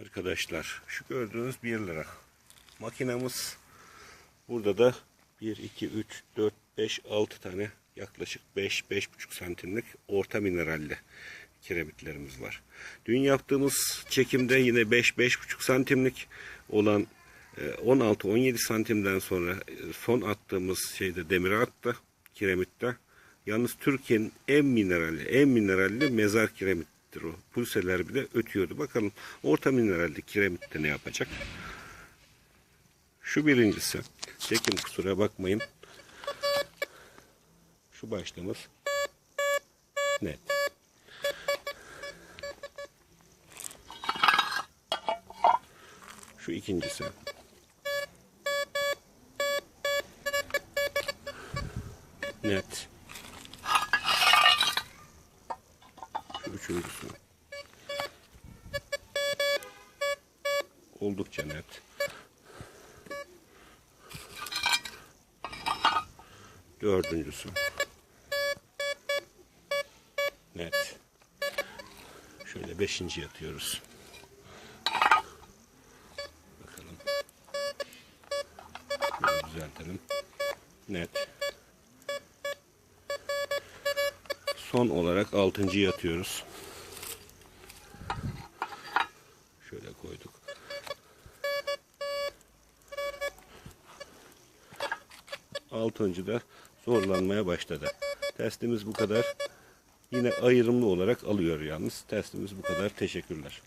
Arkadaşlar şu gördüğünüz 1 lira. Makinamız burada da 1, 2, 3, 4, 5, 6 tane yaklaşık 5, 5,5 santimlik orta mineralli kiremitlerimiz var. Dün yaptığımız çekimde yine 5-5,5 santimlik olan 16-17 santimden sonra e, son attığımız şeyde demire attı kiremitte. Yalnız Türkiye'nin en mineralli, en mineralli mezar kiremittir o. Pulseler bile ötüyordu. Bakalım orta mineralli kiremitte ne yapacak? Şu birincisi. Çekim kusura bakmayın. Şu başlığımız net. Şu ikincisi. Net. Üçüncüsü. Oldukça net. Dördüncüsü. Net. Şöyle beşinci yatıyoruz. Bakalım. Şöyle düzeltelim. Net. Son olarak altıncıyı atıyoruz. Şöyle koyduk. Altıncı da zorlanmaya başladı. Testimiz bu kadar. Yine ayrımlı olarak alıyor yalnız. Testimiz bu kadar. Teşekkürler.